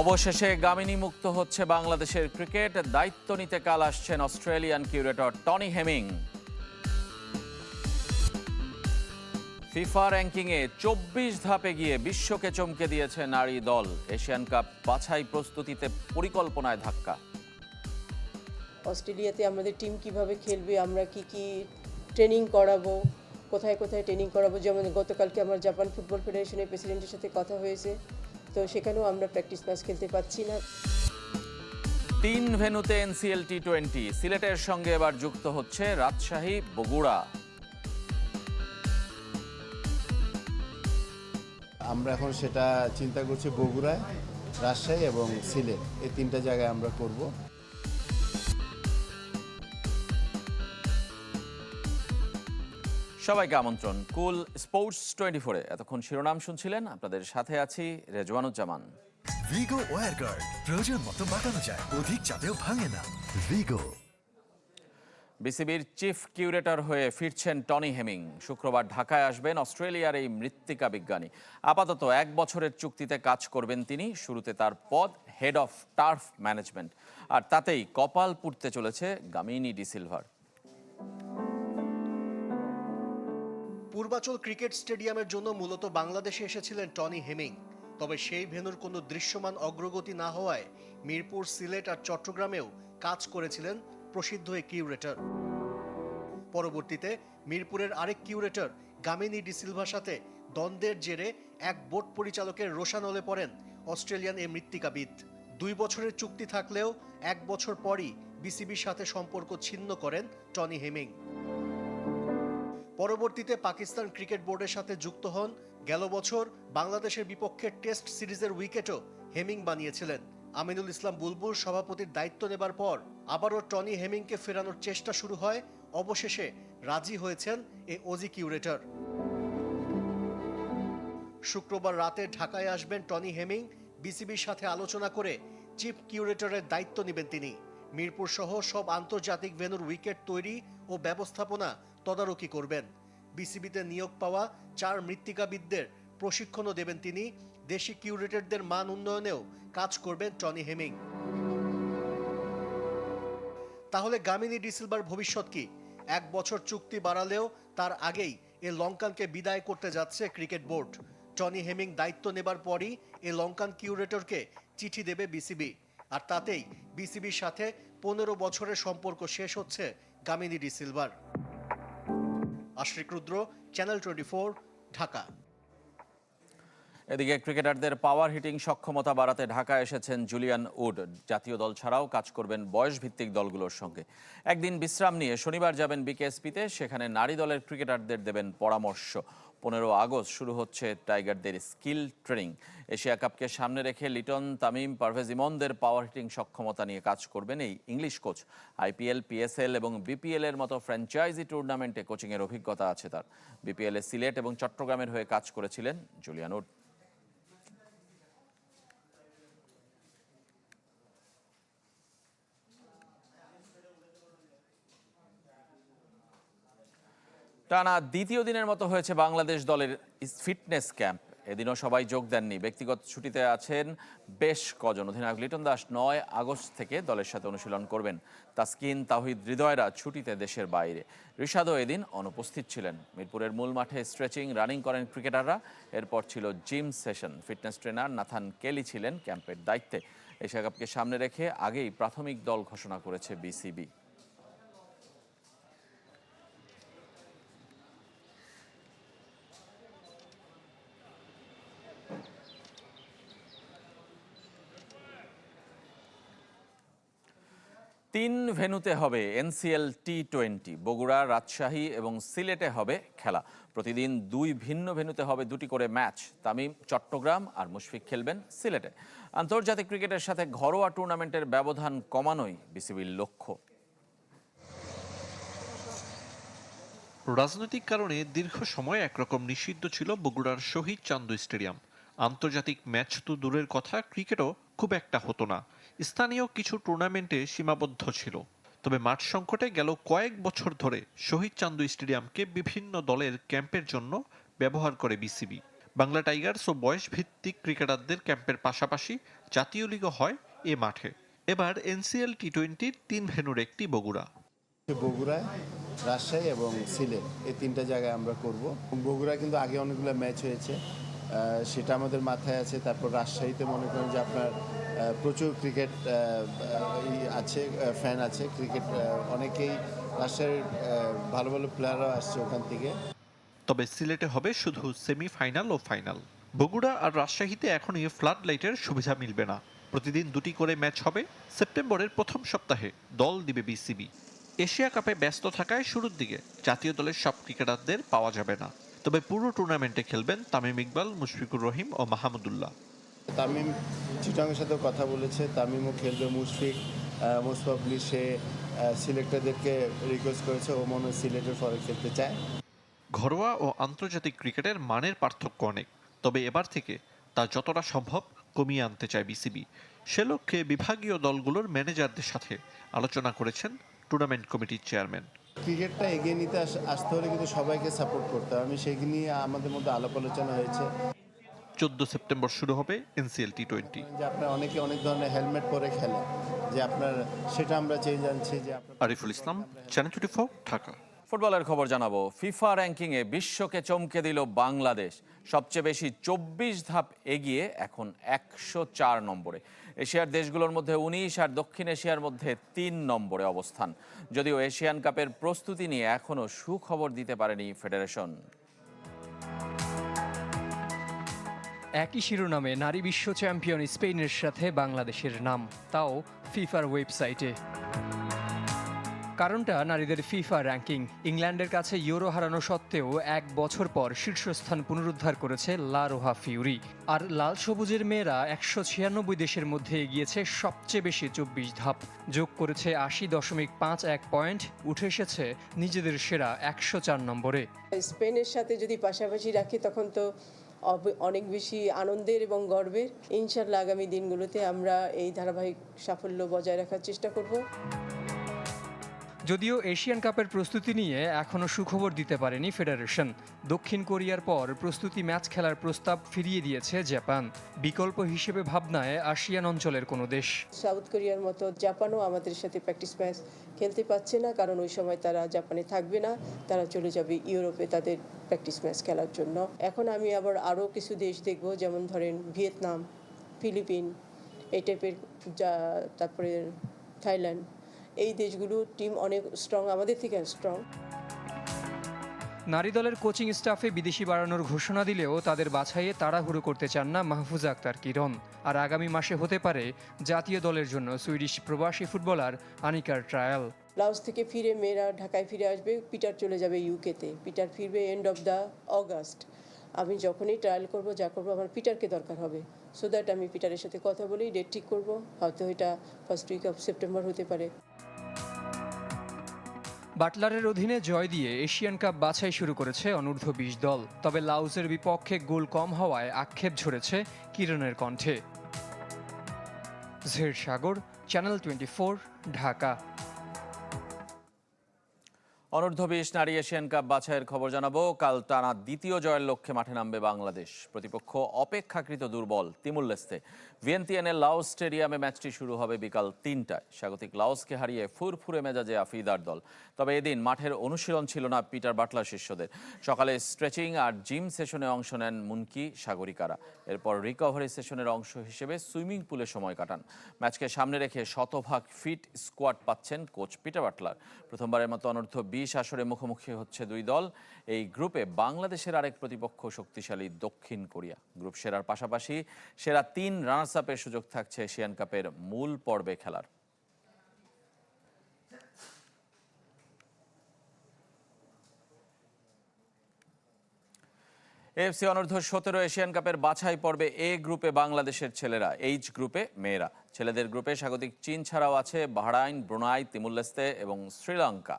অবশেষে গামিনী মুক্ত হচ্ছে বাংলাদেশের ক্রিকেট। দায়িত্ব নিতে কাল আসছেন Australian curator Tony Hemming. FIFA র্যাঙ্কিংয়ে চব্বিশ ধাপে গিয়ে বিশ্বকে চমকে দিয়েছে নারী দল। এশিয়ান কাপ বাছাই প্রস্তুতিতে পরিকল্পনায় ধাক্কা। অস্ট্রেলিয়াতে আমাদের টিম কীভাবে খেলবে, আমরা কি কি ট্রেনিং করাবো, কোথায় কোথায় ট্রেনিং করাবো, যেমন গতকালকে আমার জাপান ফুটবল ফেডারেশনের প্রেসিডেন্টের সাথে কথা হয়েছে। তো সেখানেও আমরা প্র্যাকটিস ম্যাচ খেলতে পারছি না। তিন ভেনুতে এনসিএল টি টোয়েন্টি সিলেটের সঙ্গে এবার যুক্ত হচ্ছে রাজশাহী বগুড়া। আমরা এখন সেটা চিন্তা করছি বগুড়ায় রাজশাহী এবং সিলেট এই তিনটা জায়গায় আমরা করব। সবাইকে আমন্ত্রণ। কুল স্পোর্টস টোয়েন্টি ফোরে এতক্ষণ শিরোনাম শুনছিলেন। আপনাদের সাথে আছি রেজওয়ানুজ্জামান। ভিগো ওয়ার গার্ড প্রয়োজন মতো বাটানো যায় অধিক চাপেও ভাঙে না। ভিগো। বিসিবির চিফ কিউরেটর হয়ে ফিরছেন টনি হেমিং। শুক্রবার ঢাকায় আসবেন অস্ট্রেলিয়ার এই মৃত্তিকা বিজ্ঞানী। আপাতত এক বছরের চুক্তিতে কাজ করবেন তিনি। শুরুতে তার পদ হেড অফ টার্ফ ম্যানেজমেন্ট আর তাতেই কপাল পুড়তে চলেছে গামিনী ডিসিলভার পূর্বাচল ক্রিকেট স্টেডিয়ামের জন্য মূলত বাংলাদেশে এসেছিলেন টনি হেমিং। তবে সেই ভেনুর কোনো দৃশ্যমান অগ্রগতি না হওয়ায় মিরপুর, সিলেট আর চট্টগ্রামেও কাজ করেছিলেন প্রসিদ্ধ এই কিউরেটর। পরবর্তীতে মিরপুরের আরেক কিউরেটর, গামিনী ডিসিলভার সাথে দ্বন্দ্বের জেরে এক বোর্ড পরিচালকের রোশানলে পড়েন অস্ট্রেলিয়ান এই মৃত্তিকাবিদ। দুই বছরের চুক্তি থাকলেও এক বছর পরই বিসিবির সাথে সম্পর্ক ছিন্ন করেন টনি হেমিং। পরবর্তীতে পাকিস্তান ক্রিকেট বোর্ডের সাথে যুক্ত হন। গেল বছর বাংলাদেশের বিপক্ষে টেস্ট সিরিজের উইকেটও হেমিং বানিয়েছিলেন। আমিনুল ইসলাম বুলবুল সভাপতির দায়িত্ব নেবার পর আবারও টনি হেমিংকে ফেরানোর চেষ্টা শুরু হয়। অবশেষে রাজি হয়েছেন এ ওজি কিউরেটর। শুক্রবার রাতে ঢাকায় আসবেন টনি হেমিং। বিসিবির সাথে আলোচনা করে চিফ কিউরেটরের দায়িত্ব নেবেন তিনি। মিরপুর সহ সব আন্তর্জাতিক ভেনুর উইকেট তৈরি ও ব্যবস্থাপনা তদারকি করবেন। বিসিবিতে নিয়োগ পাওয়া চার মৃত্তিকাবিদদের প্রশিক্ষণও দেবেন তিনি। দেশি কিউরেটরদের মান উন্নয়নেও কাজ করবেন টনি হেমিং। তাহলে গামিনী ডিসিলভার ভবিষ্যৎ কি? এক বছর চুক্তি বাড়ালেও তার আগেই এ লঙ্কানকে বিদায় করতে যাচ্ছে ক্রিকেট বোর্ড। টনি হেমিং দায়িত্ব নেবার পরই এ লঙ্কান কিউরেটরকে চিঠি দেবে বিসিবি। আর তাতেই বিসিবির সাথে পনেরো বছরের সম্পর্ক শেষ হচ্ছে গামিনী ডিসিলভার আশ্রিক রুদ্র চ্যানেল টোয়েন্টি ঢাকা। এদিকে ক্রিকেটারদের পাওয়ার হিটিং সক্ষমতা বাড়াতে ঢাকায় এসেছেন জুলিয়ান উড। জাতীয় দল ছাড়াও কাজ করবেন বয়সভিত্তিক দলগুলোর সঙ্গে। একদিন বিশ্রাম নিয়ে শনিবার যাবেন বিকেএসপিতে, সেখানে নারী দলের ক্রিকেটারদের দেবেন পরামর্শ। পনেরো আগস্ট শুরু হচ্ছে টাইগারদের স্কিল ট্রেনিং। এশিয়া কাপকে সামনে রেখে লিটন, তামিম, পারভেজ ইমনদের পাওয়ার হিটিং সক্ষমতা নিয়ে কাজ করবেন এই ইংলিশ কোচ। আইপিএল, পিএসএল এবং বিপিএল এর মতো ফ্র্যাঞ্চাইজি টুর্নামেন্টে কোচিংয়ের অভিজ্ঞতা আছে তার। বিপিএল এ সিলেট এবং চট্টগ্রামের হয়ে কাজ করেছিলেন জুলিয়ান উড। টানা দ্বিতীয় দিনের মতো হয়েছে বাংলাদেশ দলের ফিটনেস ক্যাম্প। এদিনও সবাই যোগ দেননি। ব্যক্তিগত ছুটিতে আছেন বেশ কজন। অধিনায়ক লিটন দাস নয় আগস্ট থেকে দলের সাথে অনুশীলন করবেন। তাসকিন, তাহিদ, হৃদয়রা ছুটিতে দেশের বাইরে। ঋষাদও এদিন অনুপস্থিত ছিলেন। মিরপুরের মূল মাঠে স্ট্রেচিং, রানিং করেন ক্রিকেটাররা। এরপর ছিল gym session. Fitness trainer Nathan Kelly ছিলেন ক্যাম্পের দায়িত্বে। এশিয়া কাপকে সামনে রেখে আগেই প্রাথমিক দল ঘোষণা করেছে বিসিবি। তিন ভেন্যুতে হবে NCL T twenty Bogura, Rajshahi এবং সিলেটে হবে খেলা। প্রতিদিন দুই ভিন্ন ভেন্যুতে হবে দুটি করে ম্যাচ। তামিম, চট্টগ্রাম আর মুশফিক খেলবেন সিলেটে। আন্তর্জাতিক ক্রিকেটের সাথে ঘরোয়া টুর্নামেন্টের ব্যবধান কমানোই বিসিবির লক্ষ্য। রাজনৈতিক কারণে দীর্ঘ সময় একরকম নিষিদ্ধ ছিল বগুড়ার শহীদ চান্দু স্টেডিয়াম। আন্তর্জাতিক ম্যাচ তো দূরের কথা, ক্রিকেটও খুব একটা হতো না। স্থানীয় কিছু টুর্নামেন্টে সীমাবদ্ধ ছিল। তবে মাঠ সংকটে গেল কয়েক বছর ধরে শহীদ চান্দু স্টেডিয়ামকে বিভিন্ন দলের ক্যাম্পের জন্য ব্যবহার করে বিসিবি। বাংলা টাইগার্স ও বয়স ভিত্তিক ক্রিকেটারদের ক্যাম্পের পাশাপাশি জাতীয় লিগও হয় এ মাঠে। এবার এনসিএল টি টোয়েন্টির তিন ভেনুর একটি বগুড়া। বগুড়ায় রাজশাহী এবং সিলেট, এই তিনটা জায়গায় আমরা করব। বগুড়া কিন্তু আগে অনেকগুলো ম্যাচ হয়েছে। সেটা আমাদের মাথায় আছে। তারপর রাজশাহীতে মনে করেন যে আপনার প্রচুর ক্রিকেট আছে ফ্যান আছে, ক্রিকেট অনেকেই রাজশাহীর ভালো ভালো প্লেয়াররাও আসছে ওখান থেকে। তবে সিলেটে হবে শুধু সেমিফাইনাল ও ফাইনাল বগুড়া আর রাজশাহীতে এখনই ফ্লাড লাইটের সুবিধা মিলবে না। প্রতিদিন দুটি করে ম্যাচ হবে সেপ্টেম্বরের প্রথম সপ্তাহে, দল দিবে বিসিবি এশিয়া কাপে ব্যস্ত থাকায় শুরুর দিকে জাতীয় দলের সব ক্রিকেটারদের পাওয়া যাবে না। তবে পুরো টুর্নামেন্টে খেলবেন তামিম ইকবাল, মুশফিকুর রহিম ও মাহমুদুল্লাহ তামিম চিটাংয়ের সাথেও কথা বলেছে। তামিমও খেলবে মুশফিক। মোস্টলি সে সিলেক্টরদেরকে রিকোয়েস্ট করেছে। ও মনে সিলেটের ফরে খেলতে চায়। ঘরোয়া ও আন্তর্জাতিক ক্রিকেটের মানের পার্থক্য অনেক। তবে এবার থেকে তা যতটা সম্ভব কমিয়ে আনতে চায় বিসিবি। সে লক্ষ্যে বিভাগীয় দলগুলোর ম্যানেজারদের সাথে আলোচনা করেছেন টুর্নামেন্ট কমিটির চেয়ারম্যান। ক্রিকেটটা এগিয়ে নিতে আসতে হলে কিন্তু সবাইকে সাপোর্ট করতে হবে আমি সেই নিয়ে আমাদের মধ্যে আলাপ আলোচনা হয়েছে। চোদ্দ সেপ্টেম্বর শুরু হবে এনসিএল টি টোয়েন্টি যে আপনার অনেকে অনেক ধরনের হেলমেট পরে খেলে যে আপনার সেটা আমরা চেয়ে জানছি যে Ariful Islam channel twenty four Dhaka. ফুটবলের খবর জানাব। ফিফা র্যাঙ্কিংয়ে বিশ্বকে চমকে দিল বাংলাদেশ। সবচেয়ে বেশি চব্বিশ ধাপ এগিয়ে এখন একশো চার নম্বরে। এশিয়ার দেশগুলোর মধ্যে উনিশ আর দক্ষিণ এশিয়ার মধ্যে তিন নম্বরে অবস্থান। যদিও এশিয়ান কাপের প্রস্তুতি নিয়ে এখনও সুখবর দিতে পারেনি ফেডারেশন। একই শিরোনামে নারী বিশ্ব চ্যাম্পিয়ন স্পেনের সাথে বাংলাদেশের নাম, তাও ফিফার ওয়েবসাইটে। কারণটা নারীদের ফিফা র্যাঙ্কিং। ইংল্যান্ডের কাছে ইউরো হারানো সত্ত্বেও এক বছর পর শীর্ষস্থান পুনরুদ্ধার করেছে লা রোহা ফিউরি। আর লাল সবুজের মেয়েরা একশো ছিয়ানব্বই দেশের মধ্যে এগিয়েছে সবচেয়ে বেশি চব্বিশ ধাপ। যোগ করেছে আশি দশমিক পাঁচ এক পয়েন্ট, উঠে এসেছে নিজেদের সেরা একশো চার নম্বরে। স্পেনের সাথে যদি পাশাপাশি রাখি, তখন তো অনেক বেশি আনন্দের এবং গর্বের। ইনশাল্লাহ আগামী দিনগুলোতে আমরা এই ধারাবাহিক সাফল্য বজায় রাখার চেষ্টা করব। যদিও এশিয়ান কাপের প্রস্তুতি নিয়ে এখনও সুখবর দিতে পারেনি ফেডারেশন। দক্ষিণ কোরিয়ার পর প্রস্তুতি ম্যাচ খেলার প্রস্তাব ফিরিয়ে দিয়েছে জাপান। বিকল্প হিসেবে ভাবনায় আসিয়ান অঞ্চলের কোনো দেশ। সাউথ কোরিয়ার মতো জাপানও আমাদের সাথে প্র্যাকটিস ম্যাচ খেলতে পারছে না, কারণ ওই সময় তারা জাপানে থাকবে না। তারা চলে যাবে ইউরোপে তাদের প্র্যাকটিস ম্যাচ খেলার জন্য। এখন আমি আবার আরও কিছু দেশ দেখব, যেমন ধরেন ভিয়েতনাম, ফিলিপিন, এই টাইপের যা, তারপরে থাইল্যান্ড। এই দেশগুলো টিম অনেক স্ট্রং আমাদের থেকে স্ট্রং নারী দলের কোচিং স্টাফে বিদেশি বাড়ানোর ঘোষণা দিলেও তাদের বাছাইয়ে তাড়াহুড়ো করতে চান না মাহফুজা আক্তার কিরণ। আর আগামী মাসে হতে পারে জাতীয় দলের জন্য সুইডিশ প্রবাসী ফুটবলার আনিকার ট্রায়াল লাওস থেকে ফিরে মেয়েরা ঢাকায় ফিরে আসবে পিটার চলে যাবে ইউকেতে পিটার ফিরবে এন্ড অফ দ্য অগাস্ট আমি যখনই ট্রায়াল করব যা করব আমার পিটারকে দরকার হবে। সো দ্যাট আমি পিটারের সাথে কথা বলেই ডেট ঠিক করব। হয়তো এটা ফার্স্ট উইক অফ সেপ্টেম্বর হতে পারে। বাটলারের অধীনে জয় দিয়ে এশিয়ান কাপ বাছাই শুরু করেছে অনূর্ধ্ব বিশ দল। তবে লাউজের বিপক্ষে গোল কম হওয়ায় আক্ষেপ ঝরেছে কিরণের কণ্ঠে। ঝের সাগর, চ্যানেল টোয়েন্টি ঢাকা। অনূর্ধ্ব বিশ নারী এশিয়ান কাপ বাছাইয়ের খবর জানাব। কাল টানা দ্বিতীয় জয়ের লক্ষ্যে মাঠে নামবে বাংলাদেশ। প্রতিপক্ষ অপেক্ষাকৃত দুর্বল তিমুর-লেস্তে ভিয়েন্তিয়ানের লাওস স্টেডিয়ামে ম্যাচটি শুরু হবে বিকাল তিনটায়। স্বাগতিক লাওসকে হারিয়ে ফুরফুরে মেজাজে আফিদার দল। তবে এদিন মাঠের অনুশীলন ছিল না পিটার বাটলার শিষ্যদের। সকালে স্ট্রেচিং আর জিম সেশনে অংশ নেন মুনকি সাগরিকারা। এরপর রিকভারি সেশনের অংশ হিসেবে সুইমিং পুলে সময় কাটান। ম্যাচকে সামনে রেখে শতভাগ ফিট স্কোয়াড পাচ্ছেন কোচ পিটার বাটলার। প্রথমবারের মতো অনূর্ধ্ব বিশ আসরে মুখোমুখি হচ্ছে দুই দল। এই গ্রুপে বাংলাদেশের আরেক প্রতিপক্ষ শক্তিশালী দক্ষিণ কোরিয়া। গ্রুপ সেরার পাশাপাশি সেরা তিন রানার্স আপের সুযোগ থাকছে এশিয়ান কাপের মূল পর্বে খেলার। এএফসি অনূর্ধ্ব সতেরো এশিয়ান কাপের বাছাই পর্বে এ গ্রুপে বাংলাদেশের ছেলেরা, এইচ গ্রুপে মেয়েরা। ছেলেদের গ্রুপে স্বাগতিক চীন ছাড়াও আছে বাহরাইন, ব্রুনাই তিমুরলেস্তে এবং শ্রীলঙ্কা।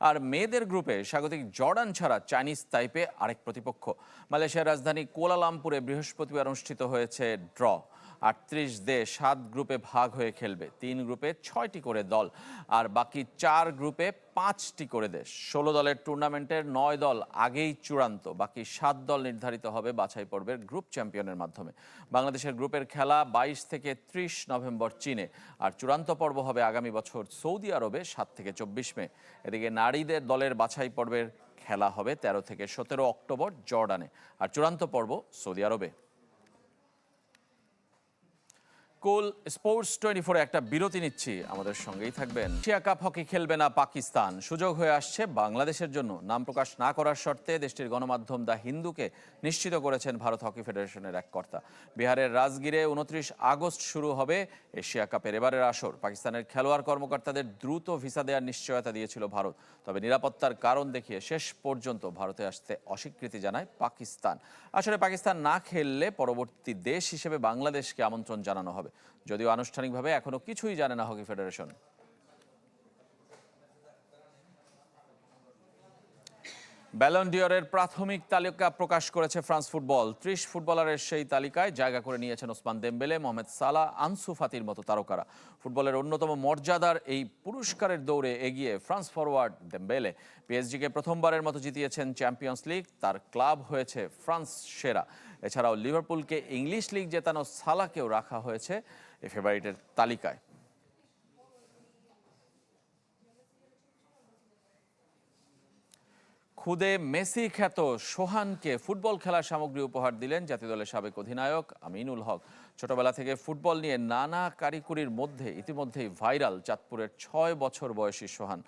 আর মেয়েদের গ্রুপে স্বাগতিক জর্ডান ছাড়া চাইনিজ তাইপে আরেক প্রতিপক্ষ। মালয়েশিয়ার রাজধানী কোলালামপুরে বৃহস্পতিবার অনুষ্ঠিত হয়েছে ড্র। আটত্রিশ দেশ সাত গ্রুপে ভাগ হয়ে খেলবে। তিন গ্রুপে ছয়টি করে দল আর বাকি চার গ্রুপে পাঁচটি করে দেশ। ষোলো দলের টুর্নামেন্টের নয় দল আগেই চূড়ান্ত। বাকি সাত দল নির্ধারিত হবে বাছাই পর্বের গ্রুপ চ্যাম্পিয়নের মাধ্যমে। বাংলাদেশের গ্রুপের খেলা বাইশ থেকে ত্রিশ নভেম্বর চীনে আর চূড়ান্ত পর্ব হবে আগামী বছর সৌদি আরবে সাত থেকে চব্বিশ মে। এদিকে নারীদের দলের বাছাই পর্বের খেলা হবে তেরো থেকে সতেরো অক্টোবর জর্ডানে। আর চূড়ান্ত পর্ব সৌদি আরবে। কুল স্পোর্টস টোয়েন্টি ফোরে একটা বিরতি নিচ্ছি। আমাদের সঙ্গেই থাকবেন। এশিয়া কাপ হকি খেলবে না পাকিস্তান। সুযোগ হয়ে আসছে বাংলাদেশের জন্য। নাম প্রকাশ না করার শর্তে দেশটির গণমাধ্যম দ্য হিন্দুকে নিশ্চিত করেছেন ভারত হকি ফেডারেশনের এক কর্তা। বিহারের রাজগীরে উনত্রিশ আগস্ট শুরু হবে এশিয়া কাপের এবারের আসর। পাকিস্তানের খেলোয়াড় কর্মকর্তাদের দ্রুত ভিসা দেওয়ার নিশ্চয়তা দিয়েছিল ভারত। তবে নিরাপত্তার কারণ দেখিয়ে শেষ পর্যন্ত ভারতে আসতে অস্বীকৃতি জানায় পাকিস্তান। আসলে পাকিস্তান না খেললে পরবর্তী দেশ হিসেবে বাংলাদেশকে আমন্ত্রণ জানানো হবে। যদিও আনুষ্ঠানিকভাবে এখনও কিছুই জানে না হকি ফেডারেশন। ব্যালন ডিওরের প্রাথমিক তালিকা প্রকাশ করেছে ফ্রান্স ফুটবল। ত্রিশ ফুটবলারের সেই তালিকায় জায়গা করে নিয়েছেন ওসমান দেম্বেলে, মোহাম্মদ সালা আনসু ফাতির মতো তারকারা। ফুটবলের অন্যতম মর্যাদার এই পুরস্কারের দৌড়ে এগিয়ে ফ্রান্স ফরওয়ার্ড দেম্বেলে। পিএসজিকে প্রথমবারের মতো জিতিয়েছেন চ্যাম্পিয়ন্স লিগ, তার ক্লাব হয়েছে ফ্রান্স সেরা। এছাড়াও লিভারপুলকে ইংলিশ লিগ জেতানো সালাকেও রাখা হয়েছে এই ফেভারিটের তালিকায়। খুদে মেসি খ্যাত সোহানকে ফুটবল খেলার সামগ্রী উপহার দিলেন জাতীয় দলের সাবেক অধিনায়ক আমিনুল হক। ছোটবেলা থেকে ফুটবল নিয়ে নানা কারিকুরির মধ্যে, ইতিমধ্যেই ভাইরাল চাঁদপুরের ছয় বছর বয়সী সোহান।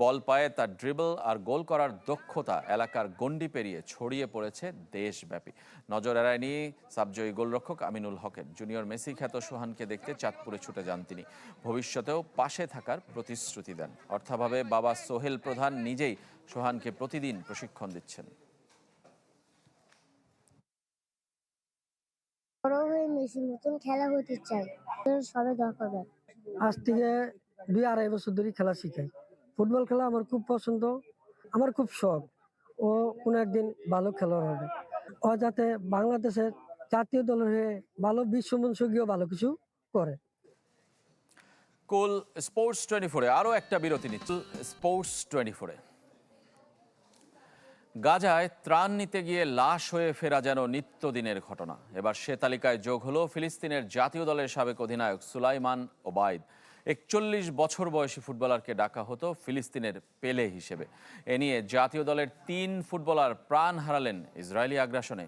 বল পায়ে তার ড্রিবল আর গোল করার দক্ষতা এলাকার গণ্ডি পেরিয়ে ছড়িয়ে পড়েছে দেশব্যাপী। নজর এড়ায়নি সাবজয়ী গোলরক্ষক আমিনুল হকের। জুনিয়র মেসি খ্যাত সোহানকে দেখতে চাঁদপুরে ছুটে যান তিনি। ভবিষ্যতেও পাশে থাকার প্রতিশ্রুতি দেন। অর্থাভাবে বাবা সোহেল প্রধান নিজেই সোহানকে প্রতিদিন প্রশিক্ষণ দিচ্ছেন। বড় হয়ে মেসির মতন খেলা হতে চাই দোয়া করবেন আজ থেকে দুই আড়াই বছর ধরে খেলা শিখাই। ফুটবল খেলা আমার খুব পছন্দ আমার খুব শখ। ও কোনো একদিন ভালো খেলোয়াড় হবে। ও যাতে বাংলাদেশের জাতীয় দলের হয়ে ভালো বিশ্বমঞ্চ গিয়েও ভালো কিছু করে। কুল স্পোর্টস টোয়েন্টি ফোরে আরও একটা বিরতি নিচ্ছে। স্পোর্টস টোয়েন্টি ফোরে। গাজায় ত্রাণ নিতে গিয়ে লাশ হয়ে ফেরা যেন নিত্যদিনের ঘটনা। এবার সে তালিকায় যোগ হলো ফিলিস্তিনের জাতীয় দলের সাবেক অধিনায়ক সুলাইমান ওবায়দ। একচল্লিশ বছর বয়সী ফুটবলারকে ডাকা হতো ফিলিস্তিনের পেলে হিসেবে। এ নিয়ে জাতীয় দলের তিন ফুটবলার প্রাণ হারালেন ইসরায়েলি আগ্রাসনে।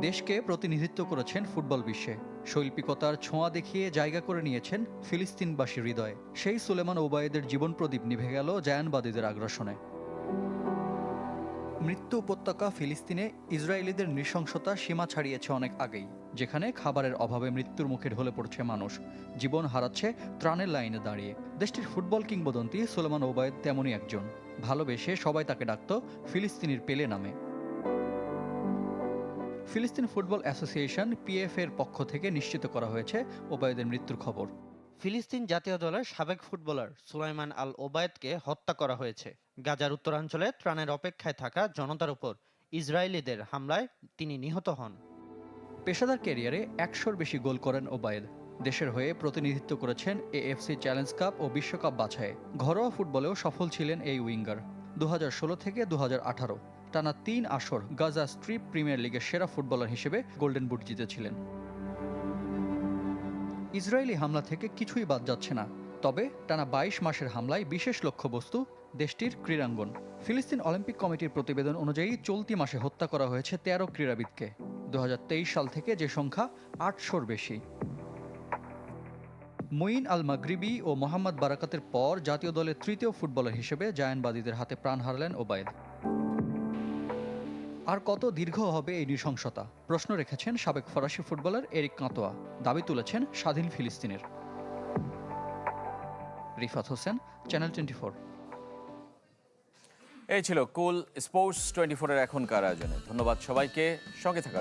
দেশকে প্রতিনিধিত্ব করেছেন ফুটবল বিশ্বে। শৈল্পিকতার ছোঁয়া দেখিয়ে জায়গা করে নিয়েছেন ফিলিস্তিনবাসী হৃদয়ে। সেই সুলেমান ওবায়েদের জীবন প্রদীপ নিভে গেল জায়ানবাদীদের আগ্রাসনে। মৃত্যু উপত্যকা ফিলিস্তিনে ইসরায়েলিদের নৃশংসতা সীমা ছাড়িয়েছে অনেক আগেই, যেখানে খাবারের অভাবে মৃত্যুর মুখে ঢলে পড়ছে মানুষ। জীবন হারাচ্ছে ত্রাণের লাইনে দাঁড়িয়ে। দেশটির ফুটবল কিংবদন্তি সুলেমান ওবায়েদ তেমনই একজন। ভালোবেসে সবাই তাকে ডাকত ফিলিস্তিনির পেলে নামে। ফিলিস্তিন ফুটবল অ্যাসোসিয়েশন পিএফ এর পক্ষ থেকে নিশ্চিত করা হয়েছে ওবায়দের মৃত্যুর খবর। ফিলিস্তিন জাতীয় দলের সাবেক ফুটবলার সুলাইমান আল ওবায়েদকে হত্যা করা হয়েছে। গাজার উত্তরাঞ্চলে ত্রাণের অপেক্ষায় থাকা জনতার উপর ইসরায়েলিদের হামলায় তিনি নিহত হন। পেশাদার ক্যারিয়ারে একশোর বেশি গোল করেন ওবায়েদ। দেশের হয়ে প্রতিনিধিত্ব করেছেন এএফসি চ্যালেঞ্জ কাপ ও বিশ্বকাপ বাছাইয়ে। ঘরোয়া ফুটবলেও সফল ছিলেন এই উইঙ্গার। দু হাজার ষোলো থেকে দু হাজার আঠারো টানা তিন আসর গাজা স্ট্রিপ প্রিমিয়ার লিগের সেরা ফুটবলার হিসেবে গোল্ডেন বুট জিতেছিলেন। ইসরায়েলি হামলা থেকে কিছুই বাদ যাচ্ছে না, তবে টানা বাইশ মাসের হামলায় বিশেষ লক্ষ্যবস্তু দেশটির ক্রীড়াঙ্গন। ফিলিস্তিন অলিম্পিক কমিটির প্রতিবেদন অনুযায়ী চলতি মাসে হত্যা করা হয়েছে তেরো ক্রীড়াবিদকে। দু হাজার তেইশ সাল থেকে যে সংখ্যা আটশোর বেশি। মঈন আল মাগরিবি ও মোহাম্মদ বারাকাতের পর জাতীয় দলের তৃতীয় ফুটবলার হিসেবে জায়ানবাদীদের হাতে প্রাণ হারালেন ওবায়দ। আর কত দীর্ঘ হবে এই নৃশংসতা? প্রশ্ন রেখেছেন সাবেক ফরাসি ফুটবলার এরিক কাঁতোয়া। দাবি তুলেছেন স্বাধীন ফিলিস্তিনের। Rifat Hossain channel twenty four এই ছিল কুল স্পোর্টস টোয়েন্টি ফোরের এখনকার আয়োজনে। ধন্যবাদ সবাইকে। সঙ্গে থাকার